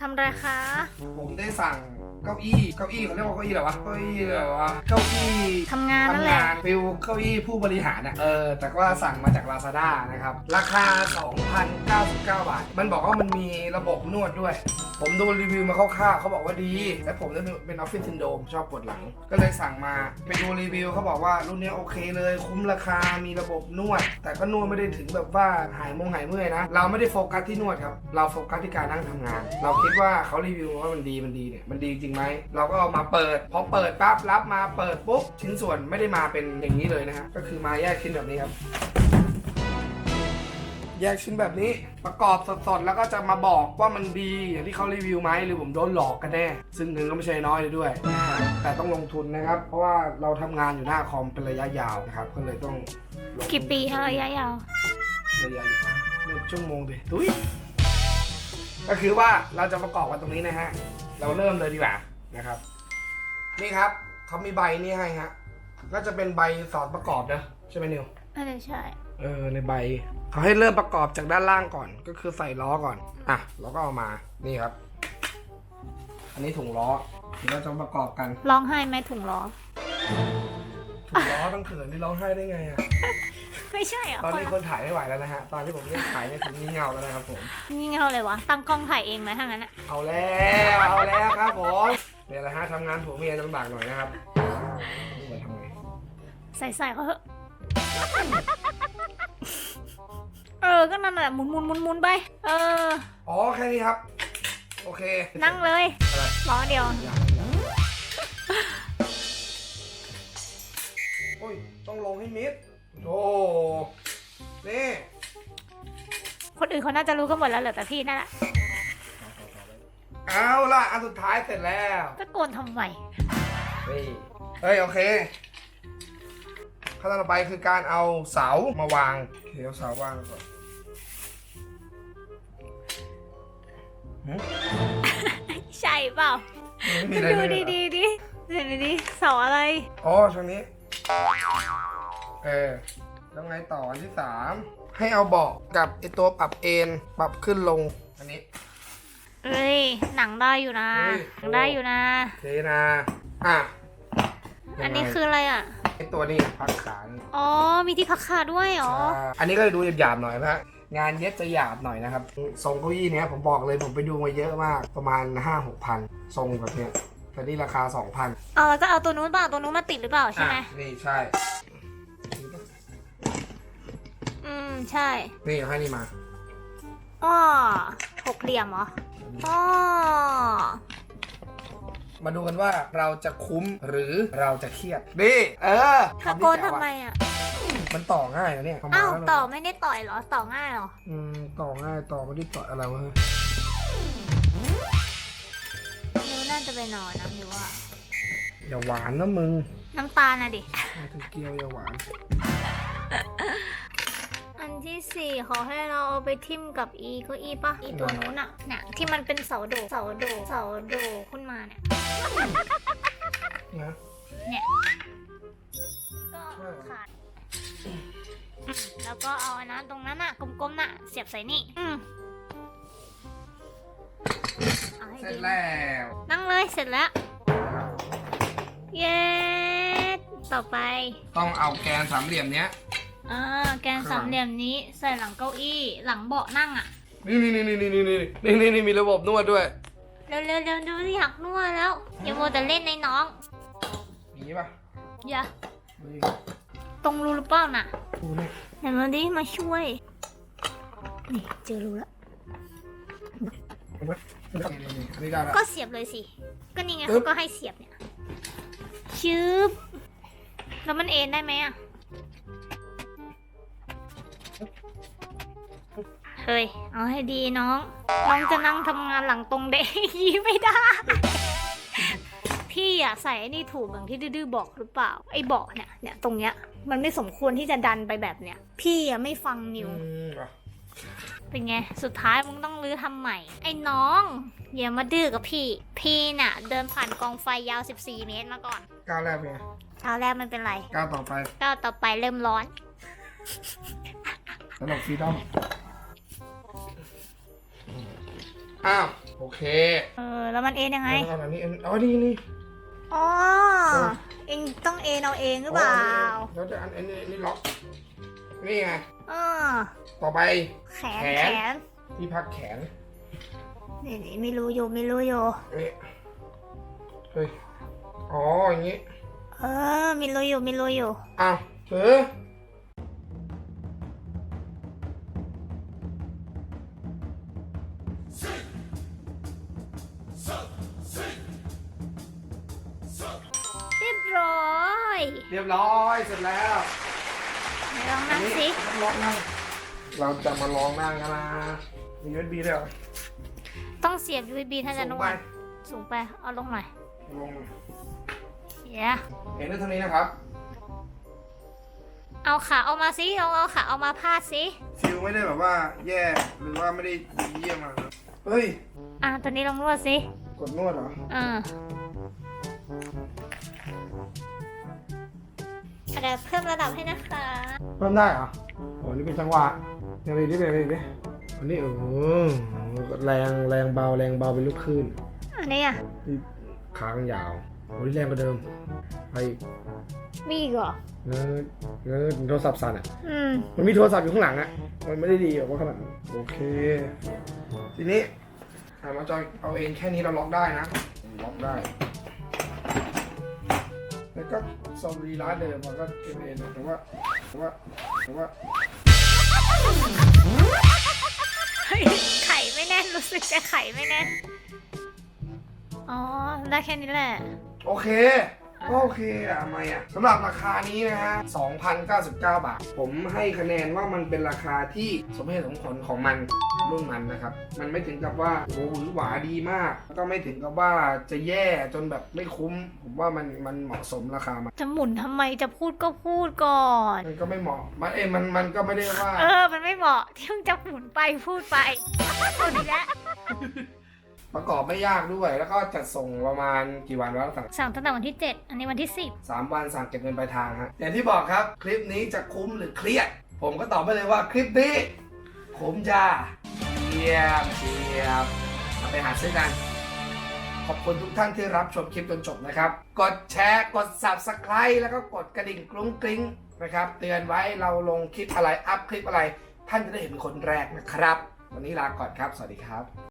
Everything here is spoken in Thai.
ทำไรคะ ผมได้สั่งเก้าอี้เก้าอี้เขาเรียกว่าเก้าอี้อะไรวะเก้าอี้อะไรวะเก้าอี้ทำงานนั่นแหทำละงานฟิลเก้าอี้ผู้บริหารอะเออแต่ว่าสั่งมาจาก Lazada นะครับ ราคา 2,099 บาท มันบอกว่ามันมีระบบนวดด้วย ผมดูรีวิวมาคร่าวๆเขาบอกว่าดี และผมเนี่ยเป็นออฟฟิศซินโดมชอบปวดหลัง ก็เลยสั่งมาไปดูรีวิวเขาบอกว่ารุ่นเนี้ยโอเคเลย คุ้มราคามีระบบนวด แต่ก็นวดไม่ได้ถึงแบบว่าหายมงหายเมื่อยนะเราไม่ได้โฟกัสที่นวดครับเราโฟกัสที่การนั่งทำงานเราคิดว่าเขารีวิวว่ามันดีมันดีเนี่ยมันดีจริงไหมเราก็เอามาเปิดพอเปิดปั๊บรับมาเปิดปุ๊บชิ้นส่วนไม่ได้มาเป็นอย่างนี้เลยนะครับก็คือมาแยกชิ้นแบบนี้ครับแยกชิ้นแบบนี้ประกอบสดๆ แล้วก็จะมาบอกว่ามันดีอย่างที่เขารีวิวไหมหรือผมโดนหลอกกันแน่ ซึ่งเงินก็ไม่ใช่น้อยเลยด้วย แต่ต้องลงทุนนะครับ เพราะว่าเราทำงานอยู่หน้าคอมเป็นระยะยาวนะครับ ก็เลยต้องลงทุนกี่ปีคะระยะยาวระยะยาวหนึ่งชั่วโมงดิดุย ก็คือว่าเราจะประกอบกันตรงนี้นะฮะ เราเริ่มเลยดีกว่านะครับ นี่ครับเขามีใบนี่ให้ฮะก็จะเป็นใบสอนประกอบนะใช่ไหมนิวน่าจะใช่ เออในใบเขาให้เริ่มประกอบจากด้านล่างก่อน ก็คือใส่ล้อก่อนอะแล้วก็เอามานี่ครับ อันนี้ถุงล้อที่เราจะประกอบกันร้องไห้ไหมถุงล้อถุงล้อต้องเขินนี่ร้องไห้ได้ไงอะ ไม่ใช่เหรอตอนคนนี้คนถ่ายไม่ไหวแล้วนะฮะ ตอนที่ผมเล่นถ่ายเนี่ยถึงนี่เงาแล้วนะครับผมนี่เงาเลยวะ ตั้งกล้องถ่ายเองไหมถ้างั้นอะเอาแล้วเอาแล้วครับผมเนี่ยแหละฮะทำงานผัวเมียลำบากหน่อยนะครับนี่มาทำไงใส่ใส่เขาเถอะเออ ก็นั่นแหละหมุนหมุนหมุนหมุนไป เออ อ๋อ แค่นี้ครับ โอเค นั่งเลยอะไรล้อเดียวอย่าอย่าโอ้ย ต้องลงให้มิด โอ้นี่คนอื่นเขาน่าจะรู้กันหมดแล้วเหลือแต่พี่นั่นแหละเอาล่ะอันสุดท้ายเสร็จแล้วตะโกนทำไมนี่เฮ้ยโอเคขั้นตอนต่อไปคือการเอาเสามาวาง เดี๋ยวเสาวางก่อนหึใช่เปล่าไม่มีอะไรดูเลยดีเหรอดีดีดูดีดีเสาอะไรอ๋อช่วงนี้ เออ แล้วไงต่ออันที่สามให้เอาเบาะกับไอตัวปรับเอนปรับขึ้นลง อันนี้ เอ้ย หนังได้อยู่นะเฮ้ย หนังได้อยู่นะ โอเคนะอะอันนี้คืออะไรอะ ไอตัวนี้พักขานี่อ๋อ มีที่พักขาด้วยเหรออ่าอันนี้ก็ดูหยาบๆหน่อยนะฮะงานเย็บจะหยาบหน่อยนะครับทรงเก้าอี้เนี้ยผมบอกเลยผมไปดูมาเยอะมากประมาณ 5 6พันทรงแบบเนี้ยแต่นี่ราคา 2,000เอาแล้วก็เอาตัวนู้นเปล่าตัวนู้นมาติดหรือเปล่าใช่ไหม อะนี่ใช่ มใช่นี่เอาให้นี่มาอ้อหกเหลี่ยมเหรออ้อมาดูกันว่าเราจะคุ้มหรือเราจะเครียดนี่เออตะโกนทำไมอะ มันต่อง่ายนะเนี่ยเมอ้าวแล้วนะต่อไม่ได้ต่อยเหรอต่อง่ายเหรอ อืมต่อง่ายต่อไม่ได้ต่ออะไรวะนิ้วน่าจะไปนอนนะนิ้วอะอย่าหวานนะมึง น้ำตาลน่ะดิมาถึงเกียวอย่าหวานอันที่ สี่ขอให้เราเอาไปทิ่มกับอีเก็อีปะอีตัวนู้นอะเนี่ยที่มันเป็นเสาโดดเสาโดดเสาโดดขึ้นมาเนี่ย นะเนี่ย ก็ขาดอืมแล้วก็เอาอันนั้นตรงนั้นอะกลมๆน่ะ เสียบใส่นี่ อืมเอาให้เสร็จดี แล้วนั่งเลยเสร็จแล้ว เย้ ต่อไป ต้องเอาแกนสามเหลี่ยมเนี้ย อ่าแกนสามเหลี่ยมนี้ใส่หลังเก้าอี้หลังเบาะนั่งอะนี่นี่นี่นี่นี่นี่นี่นี่นี่มีระบบนวดด้วย เร็วเร็วเร็วดูสิอยากนวดแล้วอย่ามัวแต่เล่นในน้องอย่างนี้ป่ะอย่านี่ตรงรูหรือเปล่าน่ะดูนี่เดี๋ยวมาดิมาช่วย นี่เจอรูแล้วเห็นไหมนี่นี่นี่อันนี้ได้แล้วก็เสียบเลยสิ ก็นี่ไงปึ๊บเขาก็ให้เสียบเนี่ยชืบแล้วมันเอ็นได้ไหมอะ เฮ้ย เอาให้ดีน้อง น้องจะนั่งทำงานหลังตรงเด็กยี่ไม่ได้ พี่อะใส่ไอ้นี่ถูกอย่างที่ดื้อๆบอกหรือเปล่า ไอ้เบาะเนี่ย เนี่ยตรงเนี้ย มันไม่สมควรที่จะดันไปแบบเนี้ย พี่อะไม่ฟังนิวอืมอะเป็นไง สุดท้ายมึงต้องรื้อทำใหม่ ไอ้น้อง อย่ามาดื้อกับพี่ พี่น่ะ เดินผ่านกองไฟยาว 14 เมตรมาก่อนก้าวแรกเป็นไงคราวแรกมันเป็นไรก้าวต่อไปก้าวต่อไปเริ่มร้อนสำหรับฟรีดอม อ้าว โอเคเออ แล้วมันเอ็นยังไงเอาอันนี้อันอ๋อนี่นี่ อ๋อ เออ เองต้องเอ็นเอาเองหรือเปล่า แล้วจะอันอันนี้อันนี้ล็อก นี่ไงอ่าต่อไป แขนแขแขนนที่พักแขน นี่นี่ไม่รู้อยู่ไม่รู้อยู่ นี่ เฮ้ย อ๋ออย่างนี้ เออมีรู้อยู่มีรู้อยู่ อ้าวถือ เรียบร้อยเสร็จแล้วไหนลองนั่งสิลองนั่งเราจะมาลองนั่งกันนะมี USB ด้วยเหรอต้องเสียบ USB ถ้าจะสูนุ่งมไปสูงไปเอาลงหน่อยลงเย้เห็นได้เท่านี้นะครับ เอาขาเอามาสิเอาเอาขาเอามาพาดสิฟิลไม่ได้แบบว่า แย่หรือว่าไม่ได้ดีเยี่ยมมากนะเฮ้ย อะตัวนี้ลองนวดสิกดนวดเหรออ่า เดี๋ยวเพิ่มระดับให้นะคะเพิ่มได้เหรอโอ้นี่เป็นจังหวะยังไงดิเป็นยังไงดิอันนี้เออแรงแรงเบาแรงเบาเป็นลูกคลื่นอันนี้อะนี่ค้างยาวโอ้ยแรงกว่าเดิมไปอีกมีอีกเหรอเงินเงินโทรศัพท์สั่นอะอืมมันมีโทรศัพท์อยู่ข้างหลังอะมันไม่ได้ดีแบบว่าขนาดนั้นโอเค ทีนี้ถามว่าจอยเอาเองแค่นี้เราล็อกได้นะ ล็อกได้แล้ว ก็ซอมรีร้านเดิมมันก็เป็นเองแต่ว่าแต่ว่าแต่ว่าเฮ้ยไข่ไม่แน่นรู้สึกจะไข่ไม่แน่น อ๋อ ได้แค่นี้แหละ โอเค ก็โอเคอะทำไมอะสำหรับราคานี้นะฮะ2,099 บาท ผมให้คะแนนว่ามันเป็นราคาที่สมเหตุสมผลของมันรุ่นมันนะครับ มันไม่ถึงกับว่าโอ้โหหวือหวาดีมาก ก็ไม่ถึงกับว่าจะแย่จนแบบไม่คุ้ม ผมว่ามันมันเหมาะสมราคามันจะหมุนทำไมจะพูดก็พูดก่อน มันก็ไม่เหมาะมันเอ้ยมันมันก็ไม่ได้ว่า เออ มันไม่เหมาะที่มึงจะหมุนไปพูดไปเอาดีแล้ว ประกอบไม่ยากด้วย แล้วก็จัดส่งประมาณกี่วันวะสั่งสั่งตั้งแต่วันที่ 7 อันนี้วันที่ สามวันสั่งเก็บเงินปลายทางฮะอย่างที่บอกครับ คลิปนี้จะคุ้มหรือเครียด ผมก็ตอบไปเลยว่าคลิปนี้คุ้มจ้าเทียบเทียบเอาไปหาซื้อกัน ขอบคุณทุกท่านที่รับชมคลิปจนจบนะครับ กดแชร์ กด subscribe แล้วก็กดกระดิ่งกรุ้งกริ้งนะครับ เตือนไว้เราลงคลิปอะไร อัพคลิปอะไร ท่านจะได้เห็นเป็นคนแรกนะครับ วันนี้ลาก่อนครับ สวัสดีครับ